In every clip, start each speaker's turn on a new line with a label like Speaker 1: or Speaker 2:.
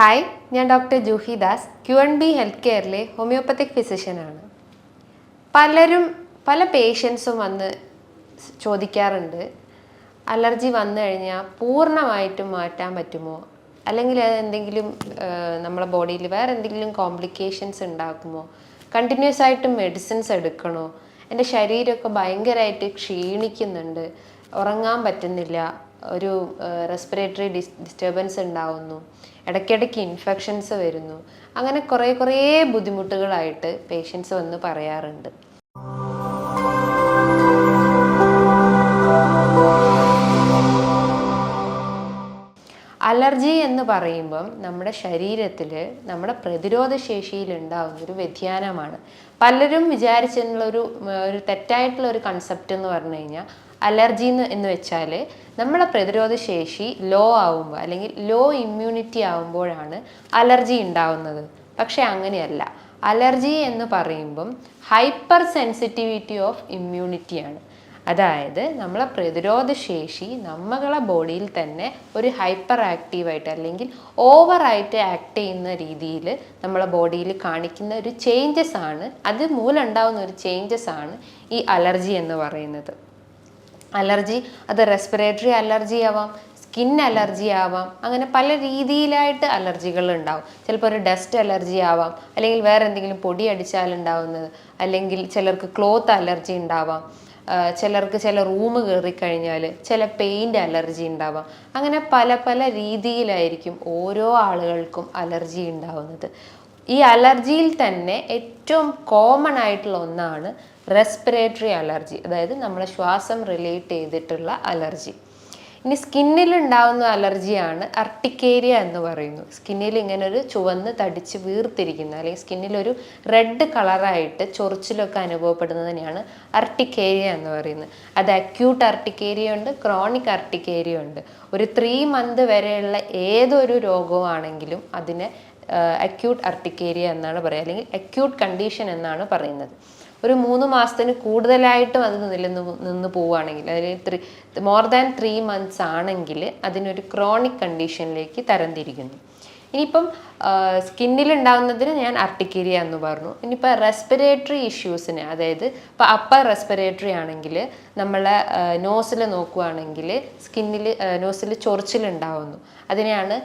Speaker 1: Hi ഞാൻ doctor Juhi Das Q N B health കെയറിലെ homeopathic ഫിസിഷ്യനാണ് പലരും പല പേഷ്യൻസും വന്ന് ചോദിക്കാറുണ്ട് അലർജി വന്നു കഴിഞ്ഞാൽ പൂർണമായിട്ടും മാറ്റാൻ പറ്റുമോ? അല്ലെങ്കിൽ അത് എന്തെങ്കിലും നമ്മുടെ ബോഡിയിൽ വേറെ എന്തെങ്കിലും കോംപ്ലിക്കേഷൻസ് ഉണ്ടാക്കുമോ? കണ്ടിന്യൂസ് ആയിട്ട് മെഡിസിൻസ് എടുക്കണോ? എന്റെ ശരീരമൊക്കെ ഭയങ്കരമായിട്ട് ക്ഷീണിക്കുന്നുണ്ട് ഉറങ്ങാൻ പറ്റുന്നില്ല ഒരു റെസ്പിറേറ്ററി ഡിസ് ഡിസ്റ്റർബൻസ് ഉണ്ടാവുന്നു. ഇടയ്ക്കിടയ്ക്ക് ഇൻഫെക്ഷൻസ് വരുന്നു. അങ്ങനെ കുറേ കുറേ ബുദ്ധിമുട്ടുകളായിട്ട് പേഷ്യൻസ് വന്ന് പറയാറുണ്ട്. അലർജി എന്ന് പറയുമ്പം നമ്മുടെ ശരീരത്തിൽ നമ്മുടെ പ്രതിരോധ ശേഷിയിൽ ഉണ്ടാകുന്ന ഒരു വ്യതിയാനമാണ്. പലരും വിചാരിച്ചിട്ടുള്ള ഒരു ഒരു തെറ്റായിട്ടുള്ള ഒരു കൺസെപ്റ്റ് എന്ന് പറഞ്ഞു കഴിഞ്ഞാൽ അലർജി എന്ന് വെച്ചാൽ നമ്മളെ പ്രതിരോധ ശേഷി ലോ ആവുമ്പോൾ അല്ലെങ്കിൽ ലോ ഇമ്മ്യൂണിറ്റി ആവുമ്പോഴാണ് അലർജി ഉണ്ടാവുന്നത്. പക്ഷേ അങ്ങനെയല്ല. അലർജി എന്ന് പറയുമ്പം ഹൈപ്പർ സെൻസിറ്റിവിറ്റി ഓഫ് ഇമ്മ്യൂണിറ്റിയാണ് അതായത് നമ്മളെ പ്രതിരോധ ശേഷി നമ്മളെ ബോഡിയിൽ തന്നെ ഒരു ഹൈപ്പർ ആക്റ്റീവായിട്ട് അല്ലെങ്കിൽ ഓവറായിട്ട് ആക്ട് ചെയ്യുന്ന രീതിയിൽ നമ്മളെ ബോഡിയിൽ കാണിക്കുന്ന ഒരു ചേഞ്ചസ് ആണ്. അത് മൂലം ഉണ്ടാകുന്ന ഒരു ചേഞ്ചസ് ആണ് ഈ അലർജി എന്ന് പറയുന്നത്. അലർജി അത് റെസ്പിറേറ്ററി അലർജി ആവാം സ്കിൻ അലർജി ആവാം അങ്ങനെ പല രീതിയിലായിട്ട് അലർജികൾ ഉണ്ടാവും. ചിലപ്പോൾ ഒരു ഡസ്റ്റ് അലർജി ആവാം അല്ലെങ്കിൽ വേറെ എന്തെങ്കിലും പൊടി അടിച്ചാൽ ഉണ്ടാവുന്നത് അല്ലെങ്കിൽ ചിലർക്ക് ക്ലോത്ത് അലർജി ഉണ്ടാവാം ചിലർക്ക് ചില റൂം കയറി കഴിഞ്ഞാൽ ചില പെയിന്റ് അലർജി ഉണ്ടാവാം. അങ്ങനെ പല പല രീതിയിലായിരിക്കും ഓരോ ആളുകൾക്കും അലർജി ഉണ്ടാവുന്നത്. ഈ അലർജിയിൽ തന്നെ ഏറ്റവും കോമൺ ആയിട്ടുള്ള ഒന്നാണ് റെസ്പിറേറ്ററി അലർജി അതായത് നമ്മളെ ശ്വാസം റിലേറ്റ് ചെയ്തിട്ടുള്ള അലർജി. ഇനി സ്കിന്നിൽ ഉണ്ടാവുന്ന അലർജിയാണ് അർട്ടിക്കേരിയ എന്ന് പറയുന്നു. സ്കിന്നിൽ ഇങ്ങനെ ഒരു ചുവന്ന് തടിച്ച് വീർത്തിരിക്കുന്ന അല്ലെങ്കിൽ സ്കിന്നിൽ ഒരു റെഡ് കളറായിട്ട് ചൊറിച്ചിലൊക്കെ അനുഭവപ്പെടുന്നതിനെയാണ് അർട്ടിക്കേരിയ എന്ന് പറയുന്നത്. അത് അക്യൂട്ട് അർട്ടിക്കേരിയ ഉണ്ട് ക്രോണിക് അർട്ടിക്കേരിയ ഉണ്ട്. ഒരു ത്രീ മന്ത് വരെയുള്ള ഏതൊരു രോഗമാണെങ്കിലും അതിനെ അക്യൂട്ട് അർട്ടിക്കേരിയ എന്നാണ് പറയുക അല്ലെങ്കിൽ അക്യൂട്ട് കണ്ടീഷൻ എന്നാണ് പറയുന്നത്. ഒരു മൂന്ന് മാസത്തിന് കൂടുതലായിട്ടും അത് നിലനിന്ന് നിന്ന് പോവുകയാണെങ്കിൽ അതിൽ three more than three months ആണെങ്കിൽ അതിനൊരു ക്രോണിക് കണ്ടീഷനിലേക്ക് തരംതിരിക്കുന്നു. ഇനിയിപ്പം സ്കിന്നിൽ ഉണ്ടാകുന്നതിന് ഞാൻ അർട്ടിക്കേരിയ എന്ന് പറഞ്ഞു. ഇനിയിപ്പോൾ റെസ്പിറേറ്ററി ഇഷ്യൂസിന് അതായത് ഇപ്പോൾ അപ്പർ റെസ്പിറേറ്ററി ആണെങ്കിൽ നമ്മളെ നോസിൽ നോക്കുകയാണെങ്കിൽ സ്കിന്നിൽ നോസിൽ ചൊറിച്ചിലുണ്ടാവുന്നു. അതിനെയാണ്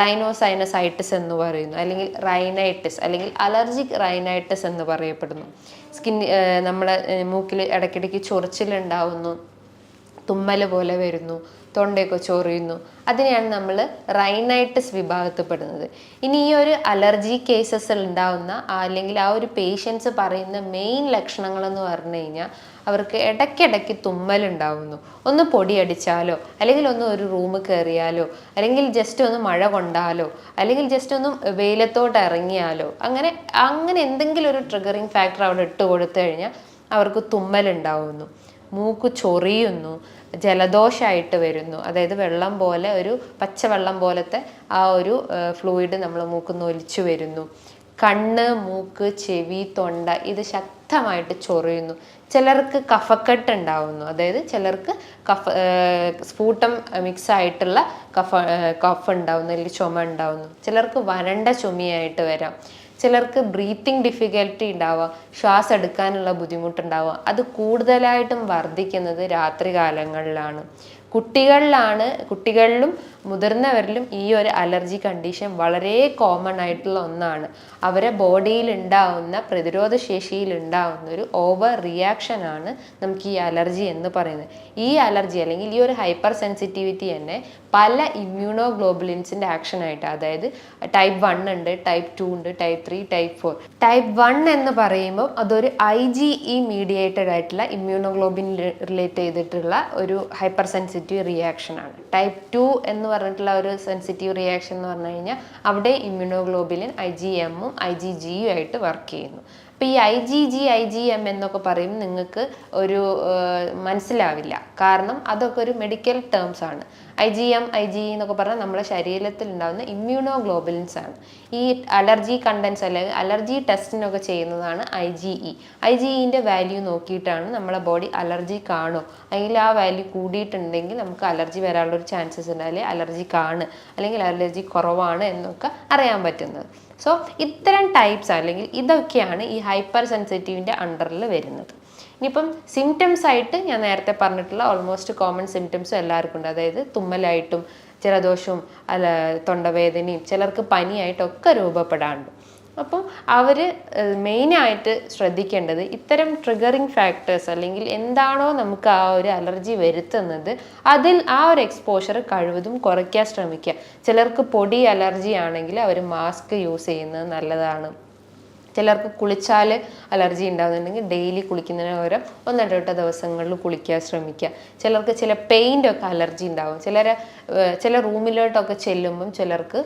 Speaker 1: റൈനോസൈനസൈറ്റിസ് എന്ന് പറയുന്നു. അല്ലെങ്കിൽ റൈനൈറ്റിസ് അല്ലെങ്കിൽ അലർജിക് റൈനൈറ്റിസ് എന്ന് പറയപ്പെടുന്നു. സ്കിൻ നമ്മളെ മൂക്കിൽ ഇടയ്ക്കിടയ്ക്ക് ചൊറിച്ചിലുണ്ടാവുന്നു തുമ്മൽ പോലെ വരുന്നു തൊണ്ടയൊക്കെ ചൊറിയുന്നു. അതിനെയാണ് നമ്മൾ റൈനൈറ്റിസ് വിഭാഗത്തിൽപ്പെടുന്നത്. ഇനി ഈ ഒരു അലർജി കേസസ് ഉണ്ടാവുന്ന അല്ലെങ്കിൽ ആ ഒരു പേഷ്യൻസ് പറയുന്ന മെയിൻ ലക്ഷണങ്ങളെന്ന് പറഞ്ഞു കഴിഞ്ഞാൽ അവർക്ക് ഇടയ്ക്കിടയ്ക്ക് തുമ്മലുണ്ടാവുന്നു. ഒന്ന് പൊടിയടിച്ചാലോ അല്ലെങ്കിൽ ഒന്ന് ഒരു റൂം കയറിയാലോ അല്ലെങ്കിൽ ജസ്റ്റ് ഒന്ന് മഴ കൊണ്ടാലോ അല്ലെങ്കിൽ ജസ്റ്റ് ഒന്ന് വെയിലത്തോട്ട് ഇറങ്ങിയാലോ അങ്ങനെ അങ്ങനെ എന്തെങ്കിലും ഒരു ട്രിഗറിങ് ഫാക്ടർ അവിടെ ഇട്ട് കൊടുത്തു കഴിഞ്ഞാൽ അവർക്ക് തുമ്മലുണ്ടാവുന്നു. മൂക്ക് ചൊറിയുന്നു ജലദോഷമായിട്ട് വരുന്നു. അതായത് വെള്ളം പോലെ ഒരു പച്ചവെള്ളം പോലത്തെ ആ ഒരു ഫ്ലൂയിഡ് നമ്മൾ മൂക്കുന്ന് ഒലിച്ചു വരുന്നു. കണ്ണ് മൂക്ക് ചെവി തൊണ്ട ഇത് ശക്തമായിട്ട് ചൊറിയുന്നു. ചിലർക്ക് കഫക്കെട്ട് ഉണ്ടാവുന്നു. അതായത് ചിലർക്ക് കഫ സ്ഫൂട്ടം മിക്സ് ആയിട്ടുള്ള കഫ കഫ് ഉണ്ടാവുന്നു അല്ലെങ്കിൽ ചുമ ഉണ്ടാവുന്നു. ചിലർക്ക് വരണ്ട ചുമയായിട്ട് വരാം. ചിലർക്ക് ബ്രീത്തിങ് ഡിഫിക്കൽറ്റി ഉണ്ടാവുക ശ്വാസം എടുക്കാനുള്ള ബുദ്ധിമുട്ടുണ്ടാവുക അത് കൂടുതലായിട്ടും വർദ്ധിക്കുന്നത് രാത്രി കാലങ്ങളിലാണ് കുട്ടികളിലാണ് കുട്ടികളിലും മുതിർന്നവരിലും ഈ ഒരു അലർജി കണ്ടീഷൻ വളരെ കോമൺ ആയിട്ടുള്ള ഒന്നാണ്. അവരെ ബോഡിയിൽ ഉണ്ടാവുന്ന പ്രതിരോധ ശേഷിയിൽ ഉണ്ടാവുന്ന ഒരു ഓവർ റിയാക്ഷൻ ആണ് നമുക്ക് ഈ അലർജി എന്ന് പറയുന്നത്. ഈ അലർജി അല്ലെങ്കിൽ ഈ ഒരു ഹൈപ്പർ സെൻസിറ്റിവിറ്റി തന്നെ പല ഇമ്മ്യൂണോ ഗ്ലോബുലിൻസിന്റെ ആക്ഷൻ ആയിട്ട് അതായത് ടൈപ്പ് വൺ ഉണ്ട് ടൈപ്പ് ടു ഉണ്ട് type three type four type one എന്ന് പറയുമ്പോൾ അതൊരു ഐ ജി ഇ മീഡിയേറ്റഡ് ആയിട്ടുള്ള ഇമ്മ്യൂണോഗ്ലോബിൻ റിലേറ്റ് ചെയ്തിട്ടുള്ള ഒരു ഹൈപ്പർ സെൻസിറ്റീവ് റിയാക്ഷൻ ആണ്. ടൈപ്പ് ടു എന്ന് പറഞ്ഞിട്ടുള്ള ഒരു സെൻസിറ്റീവ് റിയാക്ഷൻ എന്ന് പറഞ്ഞു കഴിഞ്ഞാൽ അവിടെ ഇമ്മ്യൂണോഗ്ലോബിലിൻ ഐ ജി എമ്മും ഐ ജി ജിയും ആയിട്ട് വർക്ക് ചെയ്യുന്നു. അപ്പോൾ ഈ I G G I G M എന്നൊക്കെ പറയും നിങ്ങൾക്ക് ഒരു മനസ്സിലാവില്ല. കാരണം അതൊക്കെ ഒരു മെഡിക്കൽ ടേംസ് ആണ്. I G M I G എന്നൊക്കെ പറഞ്ഞാൽ നമ്മുടെ ശരീരത്തിൽ ഉണ്ടാകുന്ന ഇമ്മ്യൂണോഗ്ലോബുലിൻസ് ആണ്. ഈ അലർജി കണ്ടൻസ് അല്ലെങ്കിൽ അലർജി ടെസ്റ്റിനൊക്കെ ചെയ്യുന്നതാണ് I G E. I G ഇന്റെ വാല്യൂ നോക്കിയിട്ടാണ് നമ്മളെ ബോഡി അലർജി കാണോ അല്ലെങ്കിൽ ആ വാല്യൂ കൂടിയിട്ടുണ്ടെങ്കിൽ നമുക്ക് അലർജി വരാനുള്ള ഒരു ചാൻസസ് ഉണ്ട്. അല്ലെങ്കിൽ അലർജി കാണ്. അല്ലെങ്കിൽ അലർജി കുറവാണ് എന്നൊക്കെ അറിയാൻ പറ്റുന്നത്. സോ ഇത്തരം ടൈപ്സ് അല്ലെങ്കിൽ ഇതൊക്കെയാണ് ഈ ഹൈപ്പർ സെൻസിറ്റീവിന്റെ അണ്ടറിൽ വരുന്നത്. ഇനിയിപ്പം സിംറ്റംസ് ആയിട്ട് ഞാൻ നേരത്തെ പറഞ്ഞിട്ടുള്ള ഓൾമോസ്റ്റ് കോമൺ സിംറ്റംസും എല്ലാവർക്കും ഉണ്ട്. അതായത് തുമ്മലായിട്ടും ജലദോഷവും അല്ല തൊണ്ടവേദനയും ചിലർക്ക് പനിയായിട്ടൊക്കെ രൂപപ്പെടാറുണ്ട്. അപ്പം അവർ മെയിനായിട്ട് ശ്രദ്ധിക്കേണ്ടത് ഇത്തരം ട്രിഗറിങ് ഫാക്ടേഴ്സ് അല്ലെങ്കിൽ എന്താണോ നമുക്ക് ആ ഒരു അലർജി വരുത്തുന്നത് അതിൽ ആ ഒരു എക്സ്പോഷർ കഴിവതും കുറയ്ക്കാൻ ശ്രമിക്കുക. ചിലർക്ക് പൊടി അലർജി ആണെങ്കിൽ അവർ മാസ്ക് യൂസ് ചെയ്യുന്നത് നല്ലതാണ്. ചിലർക്ക് കുളിച്ചാൽ അലർജി ഉണ്ടാകുന്നുണ്ടെങ്കിൽ ഡെയിലി കുളിക്കുന്നതിന് പകരം ഒന്നിടവിട്ട ദിവസങ്ങളിൽ കുളിക്കാൻ ശ്രമിക്കുക. ചിലർക്ക് ചില പെയിന്റൊക്കെ അലർജി ഉണ്ടാകും. ചിലർ ചില റൂമിലോട്ടൊക്കെ ചെല്ലുമ്പം ചിലർക്ക്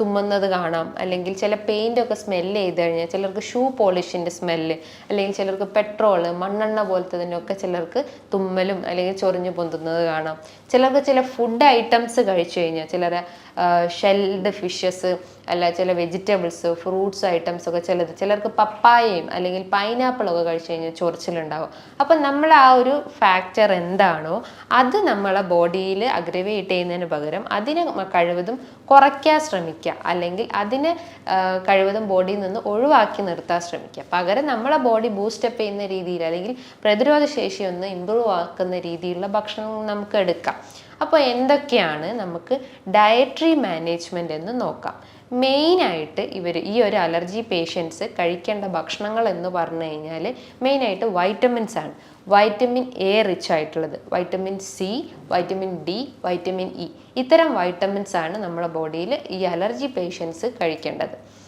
Speaker 1: തുമ്മുന്നത് കാണാം. അല്ലെങ്കിൽ ചില പെയിന്റ് ഒക്കെ സ്മെല്ല് ചെയ്ത് കഴിഞ്ഞാൽ ചിലർക്ക് ഷൂ പോളിഷിന്റെ സ്മെല്ല് അല്ലെങ്കിൽ ചിലർക്ക് പെട്രോൾ മണ്ണെണ്ണ പോലത്തതിനൊക്കെ ചിലർക്ക് തുമ്മലും അല്ലെങ്കിൽ ചൊറിഞ്ഞു പൊന്തുന്നത് കാണാം. ചിലർക്ക് ചില ഫുഡ് ഐറ്റംസ് കഴിച്ചു കഴിഞ്ഞാൽ ചിലർ ഷെൽഡ് ഫിഷസ് അല്ല ചില വെജിറ്റബിൾസ് ഫ്രൂട്ട്സ് ഐറ്റംസ് ഒക്കെ ചിലത് ചിലർക്ക് പപ്പായയും അല്ലെങ്കിൽ പൈനാപ്പിളൊക്കെ കഴിച്ചു കഴിഞ്ഞാൽ ചൊറിച്ചിലുണ്ടാവും. അപ്പം നമ്മൾ ആ ഒരു ഫാക്ടർ എന്താണോ അത് നമ്മളെ ബോഡിയിൽ അഗ്രവേറ്റ് ചെയ്യുന്നതിന് പകരം അതിനെ കഴിവതും കുറയ്ക്കാൻ ശ്രമിക്കുക. അല്ലെങ്കിൽ അതിനെ കഴിവതും ബോഡിയിൽ നിന്ന് ഒഴിവാക്കി നിർത്താൻ ശ്രമിക്കുക. പകരം നമ്മളെ ബോഡി ബൂസ്റ്റപ്പ് ചെയ്യുന്ന രീതിയിൽ അല്ലെങ്കിൽ പ്രതിരോധ ശേഷി ഒന്ന് ഇമ്പ്രൂവ് ആക്കുന്ന രീതിയിലുള്ള ഭക്ഷണം നമുക്ക് എടുക്കാം. അപ്പോൾ എന്തൊക്കെയാണ് നമുക്ക് ഡയറ്ററി മാനേജ്മെന്റ് എന്ന് നോക്കാം. മെയിനായിട്ട് ഇവർ ഈ ഒരു അലർജി പേഷ്യൻസ് കഴിക്കേണ്ട ഭക്ഷണങ്ങൾ എന്ന് പറഞ്ഞു കഴിഞ്ഞാൽ മെയിനായിട്ട് വൈറ്റമിൻസ് ആണ്. വൈറ്റമിൻ എ റിച്ച് ആയിട്ടുള്ളത്. Vitamin C vitamin D vitamin E. ഇത്തരം വൈറ്റമിൻസ് ആണ് നമ്മുടെ ബോഡിയിൽ ഈ അലർജി പേഷ്യൻസ് കഴിക്കേണ്ടത്.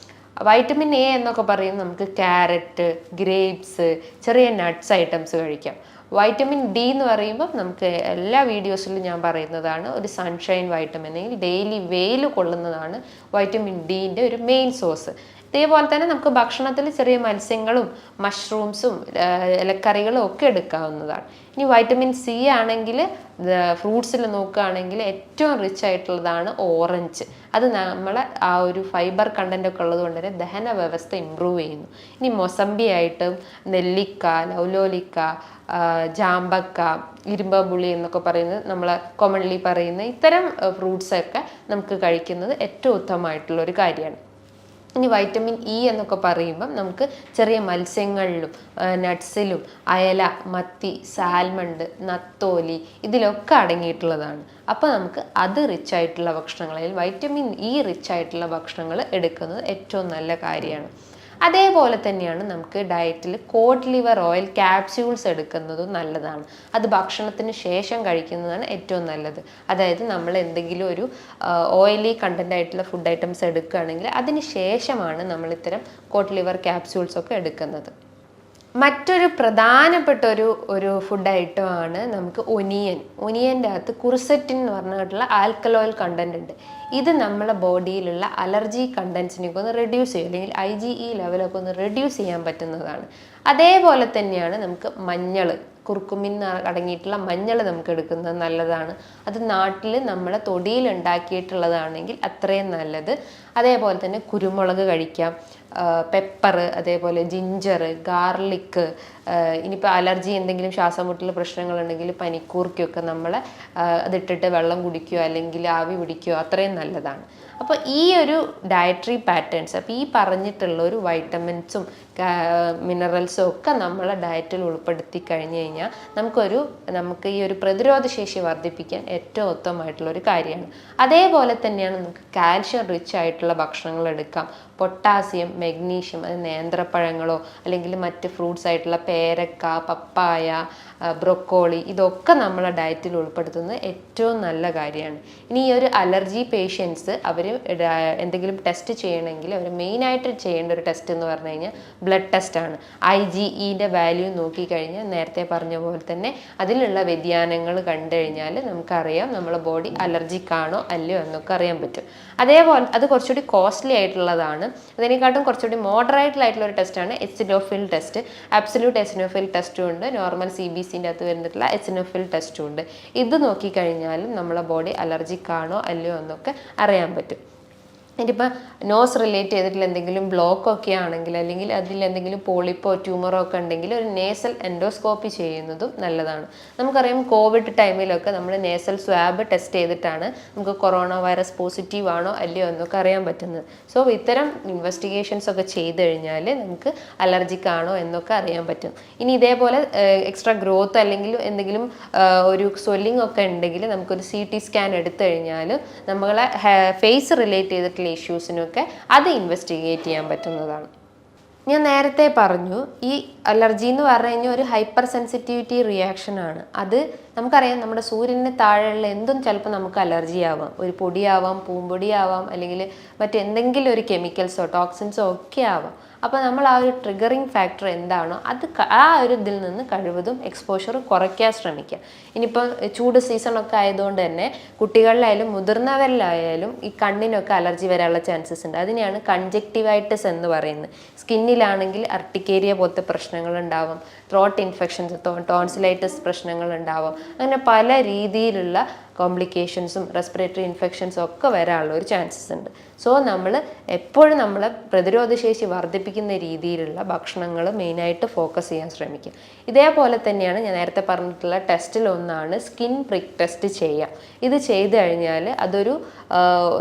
Speaker 1: വൈറ്റമിൻ എ എന്നൊക്കെ പറയും നമുക്ക് ക്യാരറ്റ് ഗ്രേപ്സ് ചെറിയ നട്ട്സ് ഐറ്റംസ് കഴിക്കാം. വൈറ്റമിൻ ഡി എന്ന് പറയുമ്പോൾ നമുക്ക് എല്ലാ വീഡിയോസിലും ഞാൻ പറയുന്നതാണ് ഒരു സൺഷൈൻ വൈറ്റമിൻ ഡെയിലി വെയിൽ കൊള്ളുന്നതാണ് വൈറ്റമിൻ ഡീന്റെ ഒരു മെയിൻ സോഴ്സ്. ഇതേപോലെ തന്നെ നമുക്ക് ഭക്ഷണത്തിൽ ചെറിയ മത്സ്യങ്ങളും മഷ്റൂംസും ഇലക്കറികളും ഒക്കെ എടുക്കാവുന്നതാണ്. ഇനി വൈറ്റമിൻ സി ആണെങ്കിൽ ഫ്രൂട്ട്സിൽ നോക്കുകയാണെങ്കിൽ ഏറ്റവും റിച്ച് ആയിട്ടുള്ളതാണ് ഓറഞ്ച് അത് നമ്മളെ ആ ഒരു ഫൈബർ കണ്ടന്റ് ഒക്കെ ഉള്ളത് കൊണ്ട് തന്നെ ദഹന വ്യവസ്ഥ ഇമ്പ്രൂവ് ചെയ്യുന്നു. ഇനി മൊസമ്പി ആയിട്ടും നെല്ലിക്ക ലൗലോലിക്ക ജാമ്പക്ക ഇരുമ്പുളി എന്നൊക്കെ പറയുന്നത് നമ്മൾ കോമൺലി പറയുന്ന ഇത്തരം ഫ്രൂട്ട്സൊക്കെ നമുക്ക് കഴിക്കുന്നത് ഏറ്റവും ഉത്തമമായിട്ടുള്ള ഒരു കാര്യമാണ്. ഇനി വൈറ്റമിൻ ഇ എന്നൊക്കെ പറയുമ്പം നമുക്ക് ചെറിയ മത്സ്യങ്ങളിലും നട്ട്സിലും അയല മത്തി സാൽമണ്ട് നത്തോലി ഇതിലൊക്കെ അടങ്ങിയിട്ടുള്ളതാണ്. അപ്പോൾ നമുക്ക് അത് റിച്ച് ആയിട്ടുള്ള ഭക്ഷണങ്ങളിൽ വൈറ്റമിൻ ഇ റിച്ച് ആയിട്ടുള്ള ഭക്ഷണങ്ങൾ എടുക്കുന്നത് ഏറ്റവും നല്ല കാര്യമാണ്. അതേപോലെ തന്നെയാണ് നമുക്ക് ഡയറ്റിൽ കോഡ് ലിവർ ഓയിൽ ക്യാപ്സ്യൂൾസ് എടുക്കുന്നതും നല്ലതാണ്. അത് ഭക്ഷണത്തിന് ശേഷം കഴിക്കുന്നതാണ് ഏറ്റവും നല്ലത്. അതായത് നമ്മൾ എന്തെങ്കിലും ഒരു ഓയിലി കണ്ടന്റ് ആയിട്ടുള്ള ഫുഡ് ഐറ്റംസ് എടുക്കുകയാണെങ്കിൽ അതിന് ശേഷമാണ് നമ്മൾ ഇത്തരം കോഡ് ലിവർ ക്യാപ്സ്യൂൾസ് ഒക്കെ എടുക്കുന്നത്. മറ്റൊരു പ്രധാനപ്പെട്ട ഒരു ഒരു ഫുഡ് ഐറ്റമാണ് നമുക്ക് ഒനിയൻ. ഒനിയന്റെ അകത്ത് കുർസറ്റിൻ എന്ന് പറഞ്ഞിട്ടുള്ള ആൽക്കലോയിൽ കണ്ടന്റ് ഉണ്ട്. ഇത് നമ്മളെ ബോഡിയിലുള്ള അലർജി കണ്ടൻസിനൊക്കെ ഒന്ന് റെഡ്യൂസ് ചെയ്യും അല്ലെങ്കിൽ ഐ ജി ഇ ലെവലൊക്കെ ഒന്ന് റെഡ്യൂസ് ചെയ്യാൻ പറ്റുന്നതാണ്. അതേപോലെ തന്നെയാണ് നമുക്ക് മഞ്ഞൾ. കുറുക്കുമിൻ അടങ്ങിയിട്ടുള്ള മഞ്ഞൾ നമുക്ക് എടുക്കുന്നത് നല്ലതാണ്. അത് നാട്ടിൽ നമ്മളെ തൊടിയിൽ ഉണ്ടാക്കിയിട്ടുള്ളതാണെങ്കിൽ അത്രയും നല്ലത്. അതേപോലെ തന്നെ കുരുമുളക് കഴിക്കാം. പെപ്പർ അതേപോലെ ജിഞ്ചർ ഗാർലിക്ക് ഇനിയിപ്പോൾ അലർജി എന്തെങ്കിലും ശ്വാസം മുട്ടൽ പ്രശ്നങ്ങളുണ്ടെങ്കിൽ പനിക്കൂർക്കൊക്കെ നമ്മൾ അതിട്ടിട്ട് വെള്ളം കുടിക്കുകയോ അല്ലെങ്കിൽ ആവി പിടിക്കുകയോ അത്രയും നല്ലതാണ്. അപ്പോൾ ഈ ഒരു ഡയറ്ററി പാറ്റേൺസ് അപ്പോൾ ഈ പറഞ്ഞിട്ടുള്ള ഒരു വൈറ്റമിൻസും മിനറൽസും ഒക്കെ നമ്മളെ ഡയറ്റിൽ ഉൾപ്പെടുത്തി കഴിഞ്ഞു കഴിഞ്ഞാൽ നമുക്കൊരു നമുക്ക് ഈ ഒരു പ്രതിരോധ ശേഷി വർദ്ധിപ്പിക്കാൻ ഏറ്റവും ഉത്തമമായിട്ടുള്ള ഒരു കാര്യമാണ്. അതേപോലെ തന്നെയാണ് നമുക്ക് കാൽഷ്യം റിച്ച് ആയിട്ടുള്ള ഭക്ഷണങ്ങൾ എടുക്കാം. പൊട്ടാസ്യം മെഗ്നീഷ്യം അത് നേന്ത്രപ്പഴങ്ങളോ അല്ലെങ്കിൽ മറ്റ് ഫ്രൂട്ട്സ് ആയിട്ടുള്ള പേരക്ക പപ്പായ ബ്രൊക്കോളി ഇതൊക്കെ നമ്മളെ ഡയറ്റിൽ ഉൾപ്പെടുത്തുന്നത് ഏറ്റവും നല്ല കാര്യമാണ്. ഇനി ഈ ഒരു അലർജി പേഷ്യൻസ് അവർ എന്തെങ്കിലും ടെസ്റ്റ് ചെയ്യണമെങ്കിൽ അവർ മെയിനായിട്ട് ചെയ്യേണ്ട ഒരു ടെസ്റ്റ് എന്ന് പറഞ്ഞു കഴിഞ്ഞാൽ ബ്ലഡ് ടെസ്റ്റാണ് ഐ ജി ഇന്റെ വാല്യൂ നോക്കിക്കഴിഞ്ഞാൽ നേരത്തെ പറഞ്ഞ പോലെ തന്നെ അതിലുള്ള വ്യതിയാനങ്ങൾ കണ്ടു കഴിഞ്ഞാൽ നമുക്കറിയാം നമ്മളെ ബോഡി അലർജിക് ആണോ അല്ലയോ എന്നൊക്കെ അറിയാൻ പറ്റും. അതേപോലെ അത് കുറച്ചുകൂടി കോസ്റ്റ്ലി ആയിട്ടുള്ളതാണ്. അതിനെക്കാട്ടും കുറച്ചുകൂടി മോഡറേറ്റ് ആയിട്ടുള്ള ഒരു ടെസ്റ്റാണ് എസിനോഫിൽ ടെസ്റ്റ് അബ്സല്യൂട്ട് എസിനോഫിൽ ടെസ്റ്റും ഉണ്ട്. നോർമൽ സി ബി സിന്റെ അകത്ത് വരുന്നിട്ടുള്ള എച്ചിനോഫിൽ ടെസ്റ്റും ഉണ്ട്. ഇത് നോക്കിക്കഴിഞ്ഞാലും നമ്മളെ ബോഡി അലർജിക്കാണോ അല്ലയോ എന്നൊക്കെ അറിയാൻ പറ്റും. ഇനിയിപ്പോൾ നോസ് റിലേറ്റ് ചെയ്തിട്ടുള്ള എന്തെങ്കിലും ബ്ലോക്ക് ഒക്കെ ആണെങ്കിൽ അല്ലെങ്കിൽ അതിൽ എന്തെങ്കിലും പോളിപ്പോ ട്യൂമറോ ഒക്കെ ഉണ്ടെങ്കിൽ ഒരു നേസൽ എൻഡോസ്കോപ്പി ചെയ്യുന്നതും നല്ലതാണ്. നമുക്കറിയാം കോവിഡ് ടൈമിലൊക്കെ നമ്മൾ നേസൽ സ്വാബ് ടെസ്റ്റ് ചെയ്തിട്ടാണ് നമുക്ക് കൊറോണ വൈറസ് പോസിറ്റീവ് ആണോ അല്ലയോ എന്നൊക്കെ അറിയാൻ പറ്റുന്നത്. സോ ഇത്തരം ഇൻവെസ്റ്റിഗേഷൻസ് ഒക്കെ ചെയ്ത് കഴിഞ്ഞാൽ നമുക്ക് അലർജിക് ആണോ എന്നൊക്കെ അറിയാൻ പറ്റും. ഇനി ഇതേപോലെ എക്സ്ട്രാ ഗ്രോത്ത് അല്ലെങ്കിൽ എന്തെങ്കിലും ഒരു സ്വെല്ലിംഗ് ഒക്കെ ഉണ്ടെങ്കിൽ നമുക്കൊരു സി ടി സ്കാൻ എടുത്തു കഴിഞ്ഞാൽ നമ്മളെ ഫേസ് റിലേറ്റ് ചെയ്തിട്ടുള്ള ഇഷ്യൂസിനൊക്കെ അത് ഇൻവെസ്റ്റിഗേറ്റ് ചെയ്യാൻ പറ്റുന്നതാണ്. ഞാൻ നേരത്തെ പറഞ്ഞു ഈ അലർജി എന്ന് പറഞ്ഞു കഴിഞ്ഞാൽ ഒരു ഹൈപ്പർ സെൻസിറ്റിവിറ്റി റിയാക്ഷൻ ആണ്. അത് നമുക്കറിയാം നമ്മുടെ സൂര്യന് താഴെയുള്ള എന്തും ചിലപ്പോൾ നമുക്ക് അലർജി ആവാം. ഒരു പൊടിയാവാം പൂമ്പൊടിയാവാം അല്ലെങ്കിൽ മറ്റെന്തെങ്കിലും ഒരു കെമിക്കൽസോ ടോക്സിൻസോ ഒക്കെ ആവാം. അപ്പോൾ നമ്മൾ ആ ഒരു ട്രിഗറിങ് ഫാക്ടർ എന്താണോ അത് ആ ഒരു ഇതിൽ നിന്ന് കഴിവതും എക്സ്പോഷർ കുറയ്ക്കാൻ ശ്രമിക്കുക. ഇനിയിപ്പോൾ ചൂട് സീസണൊക്കെ ആയതുകൊണ്ട് തന്നെ കുട്ടികളിലായാലും മുതിർന്നവരിലായാലും ഈ കണ്ണിനൊക്കെ അലർജി വരാനുള്ള ചാൻസസ് ഉണ്ട്. അതിനെയാണ് കൺജക്റ്റീവൈറ്റിസ് എന്ന് പറയുന്നത്. സ്കിന്നിലാണെങ്കിൽ അർട്ടിക്കേരിയ പോലത്തെ പ്രശ്നങ്ങൾ ഉണ്ടാവും. ത്രോട്ട് ഇൻഫെക്ഷൻസ് ടോൺസിലൈറ്റിസ് പ്രശ്നങ്ങൾ ഉണ്ടാവും. അങ്ങനെ പല രീതിയിലുള്ള കോംപ്ലിക്കേഷൻസും റെസ്പിറേറ്ററി ഇൻഫെക്ഷൻസും ഒക്കെ വരാനുള്ള ഒരു ചാൻസസ് ഉണ്ട്. സോ നമ്മൾ എപ്പോഴും നമ്മളെ പ്രതിരോധശേഷി വർദ്ധിപ്പിക്കുന്ന രീതിയിലുള്ള ഭക്ഷണങ്ങൾ മെയിനായിട്ട് ഫോക്കസ് ചെയ്യാൻ ശ്രമിക്കുക. ഇതേപോലെ തന്നെയാണ് ഞാൻ നേരത്തെ പറഞ്ഞിട്ടുള്ള ടെസ്റ്റിലൊന്നാണ് സ്കിൻ പ്രിക് ടെസ്റ്റ് ചെയ്യുക. ഇത് ചെയ്ത് കഴിഞ്ഞാൽ അതൊരു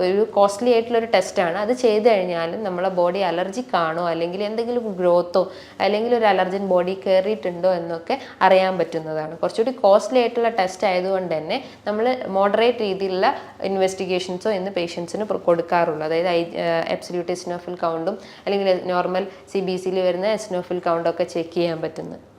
Speaker 1: ഒരു കോസ്റ്റ്ലി ആയിട്ടുള്ള ഒരു ടെസ്റ്റാണ് അത് ചെയ്ത് കഴിഞ്ഞാൽ നമ്മളെ ബോഡി അലർജി കാണോ അല്ലെങ്കിൽ എന്തെങ്കിലും ഗ്രോത്തോ അല്ലെങ്കിൽ ഒരു അലർജൻ ബോഡി കയറിയിട്ടുണ്ടോ എന്നൊക്കെ അറിയാൻ പറ്റുന്നതാണ്. കുറച്ചുകൂടി കോസ്റ്റ്ലി ആയിട്ടുള്ള ടെസ്റ്റ് ആയതുകൊണ്ട് തന്നെ നമ്മൾ മോഡറേറ്റ് രീതിയിലുള്ള ഇൻവെസ്റ്റിഗേഷൻസോ ഇന്ന് പേഷ്യൻസിന് കൊടുക്കാറുള്ളൂ. അതായത് ഐ എബ്സല്യൂട്ട് എസ്നോഫിൽ കൗണ്ടും അല്ലെങ്കിൽ നോർമൽ സി ബി സിയിൽ വരുന്ന എസ്നോഫിൽ കൗണ്ടൊക്കെ ചെക്ക് ചെയ്യാൻ പറ്റുന്നത്.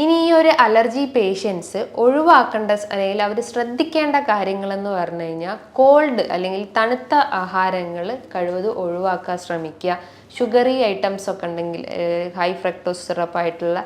Speaker 1: ഇനി ഈ ഒരു അലർജി പേഷ്യൻസ് ഒഴിവാക്കേണ്ട അല്ലെങ്കിൽ അവർ ശ്രദ്ധിക്കേണ്ട കാര്യങ്ങളെന്ന് പറഞ്ഞു കഴിഞ്ഞാൽ കോൾഡ് അല്ലെങ്കിൽ തണുത്ത ആഹാരങ്ങൾ കഴിവതും ഒഴിവാക്കാൻ ശ്രമിക്കുക. ഷുഗറി ഐറ്റംസ് ഒക്കെ ഉണ്ടെങ്കിൽ ഹൈ ഫ്രക്ടോസ് സിറപ്പ് ആയിട്ടുള്ള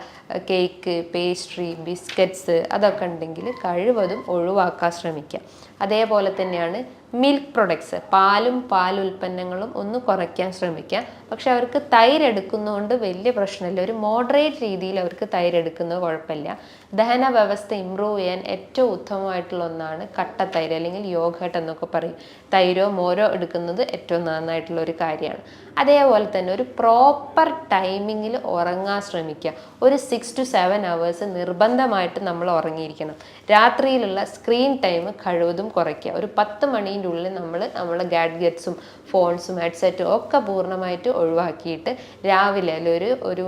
Speaker 1: കേക്ക് പേസ്ട്രി ബിസ്ക്കറ്റ്സ് അതൊക്കെ ഉണ്ടെങ്കിൽ കഴിവതും ഒഴിവാക്കാൻ ശ്രമിക്കുക. അതേപോലെ തന്നെയാണ് മിൽക്ക് പ്രൊഡക്ട്സ് പാലും പാൽ ഉൽപ്പന്നങ്ങളും ഒന്ന് കുറയ്ക്കാൻ ശ്രമിക്കുക പക്ഷെ അവർക്ക് തൈര് എടുക്കുന്നതുകൊണ്ട് വലിയ പ്രശ്നമില്ല. ഒരു മോഡറേറ്റ് രീതിയിൽ അവർക്ക് തൈര് എടുക്കുന്നത് കുഴപ്പമില്ല. ദഹന വ്യവസ്ഥ ഇമ്പ്രൂവ് ചെയ്യാൻ ഏറ്റവും ഉത്തമമായിട്ടുള്ള ഒന്നാണ് കട്ട തൈര് അല്ലെങ്കിൽ യോഗട്ട് എന്നൊക്കെ പറയും. തൈരോ മോരോ എടുക്കുന്നത് ഏറ്റവും നന്നായിട്ടുള്ള ഒരു കാര്യമാണ്. അതേപോലെ തന്നെ ഒരു പ്രോപ്പർ ടൈമിങ്ങിൽ ഉറങ്ങാൻ ശ്രമിക്കുക. ഒരു സിക്സ് ടു സെവൻ അവേഴ്സ് നിർബന്ധമായിട്ട് നമ്മൾ ഉറങ്ങിയിരിക്കണം. രാത്രിയിലുള്ള സ്ക്രീൻ ടൈം കഴിവതും കുറയ്ക്കുക. ഒരു പത്ത് മണീന്റെ ഉള്ളിൽ നമ്മൾ നമ്മളെ ഗാഡ്ഗറ്റ്സും ഫോൺസും ഹെഡ്സെറ്റും ഒക്കെ പൂർണമായിട്ട് ഒഴിവാക്കിയിട്ട് രാവിലെ അല്ലെ ഒരു ഒരു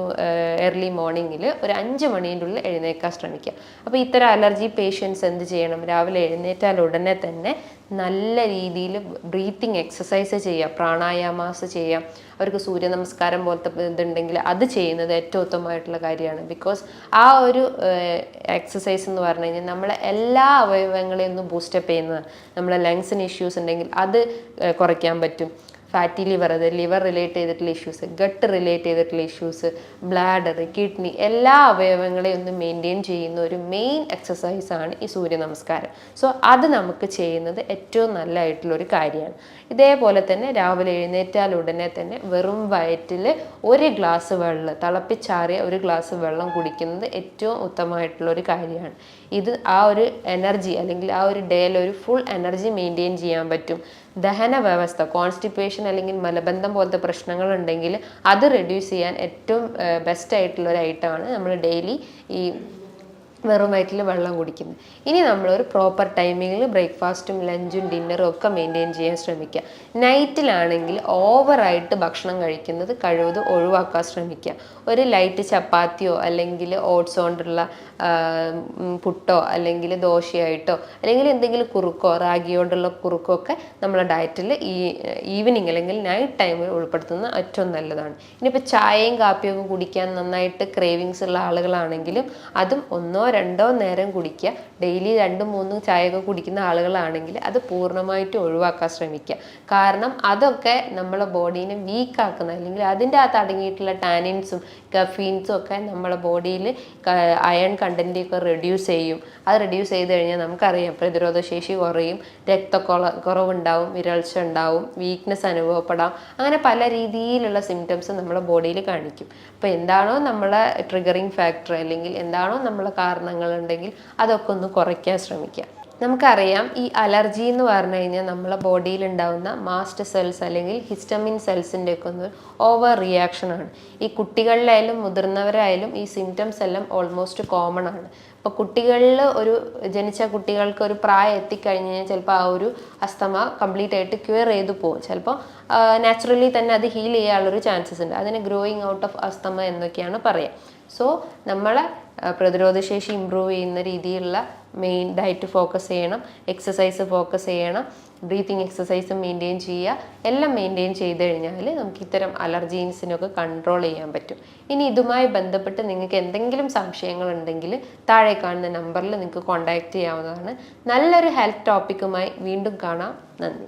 Speaker 1: ഏർലി മോർണിംഗിൽ ഒരു അഞ്ച് മണീന്റെ ഉള്ളിൽ എഴുന്നേക്കാൻ ശ്രമിക്കുക. അപ്പോൾ ഇത്തരം അലർജി പേഷ്യൻസ് എന്ത് ചെയ്യണം? രാവിലെ എഴുന്നേറ്റാൽ ഉടനെ തന്നെ നല്ല രീതിയിൽ ബ്രീത്തിങ് എക്സസൈസ് ചെയ്യുക പ്രാണായാമാസ് ചെയ്യാം അവർക്ക് സൂര്യ നമസ്കാരം പോലത്തെ ഇതുണ്ടെങ്കിൽ അത് ചെയ്യുന്നത് ഏറ്റവും ഉത്തമമായിട്ടുള്ള കാര്യമാണ്. ബിക്കോസ് ആ ഒരു എക്സസൈസ് എന്ന് പറഞ്ഞു കഴിഞ്ഞാൽ നമ്മളെ എല്ലാ അവയവങ്ങളെയും ഒന്ന് ബൂസ്റ്റപ്പ് ചെയ്യുന്നതാണ്. നമ്മളെ ലങ്സിന് ഇഷ്യൂസ് ഉണ്ടെങ്കിൽ അത് കുറയ്ക്കാൻ പറ്റും. ഫാറ്റി ലിവർ അത് ലിവർ റിലേറ്റ് ചെയ്തിട്ടുള്ള ഇഷ്യൂസ് ഗട്ട് റിലേറ്റ് ചെയ്തിട്ടുള്ള ഇഷ്യൂസ് ബ്ലാഡർ കിഡ്നി എല്ലാ അവയവങ്ങളെയും ഒന്ന് മെയിന്റെയിൻ ചെയ്യുന്ന ഒരു മെയിൻ എക്സസൈസാണ് ഈ സൂര്യ നമസ്കാരം സോ അത് നമുക്ക് ചെയ്യുന്നത് ഏറ്റവും നല്ലതായിട്ടുള്ളൊരു കാര്യമാണ്. ഇതേപോലെ തന്നെ രാവിലെ എഴുന്നേറ്റാൽ ഉടനെ തന്നെ വെറും വയറ്റിൽ ഒരു ഗ്ലാസ് വെള്ളം തിളപ്പിച്ചാറിയ ഒരു ഗ്ലാസ് വെള്ളം കുടിക്കുന്നത് ഏറ്റവും ഉത്തമമായിട്ടുള്ള ഒരു കാര്യമാണ്. ഇത് ആ ഒരു എനർജി അല്ലെങ്കിൽ ആ ഒരു ഡേയിൽ ഒരു ഫുൾ എനർജി മെയിന്റെയിൻ ചെയ്യാൻ പറ്റും. ദഹന വ്യവസ്ഥ കോൺസ്റ്റിപ്പേഷൻ അല്ലെങ്കിൽ മലബന്ധം പോലത്തെ പ്രശ്നങ്ങൾ ഉണ്ടെങ്കിൽ അത് റെഡ്യൂസ് ചെയ്യാൻ ഏറ്റവും ബെസ്റ്റ് ആയിട്ടുള്ള ഒരു ഐറ്റമാണ് നമ്മൾ ഡെയിലി ഈ വെറും വയറ്റിൽ വെള്ളം കുടിക്കുന്നത് ഇനി നമ്മളൊരു പ്രോപ്പർ ടൈമിങ്ങിൽ ബ്രേക്ക്ഫാസ്റ്റും ലഞ്ചും ഡിന്നറും ഒക്കെ മെയിന്റെയിൻ ചെയ്യാൻ ശ്രമിക്കുക. നൈറ്റിലാണെങ്കിൽ ഓവറായിട്ട് ഭക്ഷണം കഴിക്കുന്നത് കഴിവതും ഒഴിവാക്കാൻ ശ്രമിക്കുക. ഒരു ലൈറ്റ് ചപ്പാത്തിയോ അല്ലെങ്കിൽ ഓട്സ് കൊണ്ടുള്ള പുട്ടോ അല്ലെങ്കിൽ ദോശയായിട്ടോ അല്ലെങ്കിൽ എന്തെങ്കിലും കുറുക്കോ റാഗി കൊണ്ടുള്ള കുറുക്കോ ഒക്കെ നമ്മളെ ഡയറ്റിൽ ഈ ഈവനിങ് അല്ലെങ്കിൽ നൈറ്റ് ടൈമിൽ ഉൾപ്പെടുത്തുന്നത് ഏറ്റവും നല്ലതാണ്. ഇനിയിപ്പോൾ ചായയും കാപ്പിയും കുടിക്കാൻ നന്നായിട്ട് ക്രേവിങ്സ് ഉള്ള ആളുകളാണെങ്കിലും അതും ഒന്നോ രണ്ടോ നേരം കുടിക്കുക. ഡെയിലി രണ്ടും മൂന്നും ചായയൊക്കെ കുടിക്കുന്ന ആളുകളാണെങ്കിൽ അത് പൂർണമായിട്ട് ഒഴിവാക്കാൻ ശ്രമിക്കുക. കാരണം അതൊക്കെ നമ്മളെ ബോഡീനെ വീക്കാക്കുന്ന അല്ലെങ്കിൽ അതിന്റെ അകത്ത് അടങ്ങിയിട്ടുള്ള ടാനിൻസും കഫീൻസും ഒക്കെ നമ്മളെ ബോഡിയിൽ അയൺ കണ്ടന്റ് ഒക്കെ റെഡ്യൂസ് ചെയ്യും. അത് റെഡ്യൂസ് ചെയ്ത് കഴിഞ്ഞാൽ നമുക്കറിയാം പ്രതിരോധ ശേഷി കുറയും രക്തക്കൊള കുറവുണ്ടാവും വിരൾച്ച ഉണ്ടാവും വീക്ക്നെസ് അനുഭവപ്പെടാം. അങ്ങനെ പല രീതിയിലുള്ള സിംറ്റംസ് നമ്മുടെ ബോഡിയിൽ കാണിക്കും. അപ്പോൾ എന്താണോ നമ്മളെ ട്രിഗറിങ് ഫാക്ടർ അല്ലെങ്കിൽ എന്താണോ നമ്മളെ കാരണങ്ങളുണ്ടെങ്കിൽ അതൊക്കെ ഒന്ന് കുറയ്ക്കാൻ ശ്രമിക്കുക. നമുക്കറിയാം ഈ അലർജി എന്ന് പറഞ്ഞു കഴിഞ്ഞാൽ നമ്മളെ ബോഡിയിൽ ഉണ്ടാകുന്ന മാസ്റ്റ് സെൽസ് അല്ലെങ്കിൽ ഹിസ്റ്റമിൻ സെൽസിന്റെ ഒക്കെ ഒന്ന് ഓവർ റിയാക്ഷൻ ആണ്. ഈ കുട്ടികളിലായാലും മുതിർന്നവരായാലും ഈ സിംറ്റംസ് എല്ലാം ഓൾമോസ്റ്റ് കോമൺ ആണ്. ഇപ്പോൾ കുട്ടികളിൽ ഒരു ജനിച്ച കുട്ടികൾക്ക് ഒരു പ്രായം എത്തിക്കഴിഞ്ഞ് കഴിഞ്ഞാൽ ചിലപ്പോൾ ആ ഒരു അസ്തമ കംപ്ലീറ്റ് ആയിട്ട് ക്യൂർ ചെയ്തു പോകും. ചിലപ്പോൾ നാച്ചുറലി തന്നെ അത് ഹീൽ ചെയ്യാനുള്ളൊരു ചാൻസസ് ഉണ്ട്. അതിന് ഗ്രോയിങ് ഔട്ട് ഓഫ് അസ്തമ എന്നൊക്കെയാണ് പറയുക സോ നമ്മളെ പ്രതിരോധശേഷി ഇമ്പ്രൂവ് ചെയ്യുന്ന രീതിയിലുള്ള മെയിൻ ഡയറ്റ് ഫോക്കസ് ചെയ്യണം എക്സസൈസ് ഫോക്കസ് ചെയ്യണം ബ്രീത്തിങ് എക്സസൈസ് മെയിന്റെയിൻ ചെയ്യുക എല്ലാം മെയിന്റെയിൻ ചെയ്ത് കഴിഞ്ഞാൽ നമുക്ക് ഇത്തരം അലർജീൻസിനൊക്കെ കൺട്രോൾ ചെയ്യാൻ പറ്റും. ഇനി ഇതുമായി ബന്ധപ്പെട്ട് നിങ്ങൾക്ക് എന്തെങ്കിലും സംശയങ്ങളുണ്ടെങ്കിൽ താഴെ കാണുന്ന നമ്പറിൽ നിങ്ങൾക്ക് കോൺടാക്റ്റ് ചെയ്യാവുന്നതാണ്. നല്ലൊരു ഹെൽത്ത് ടോപ്പിക്കുമായി വീണ്ടും കാണാം. നന്ദി.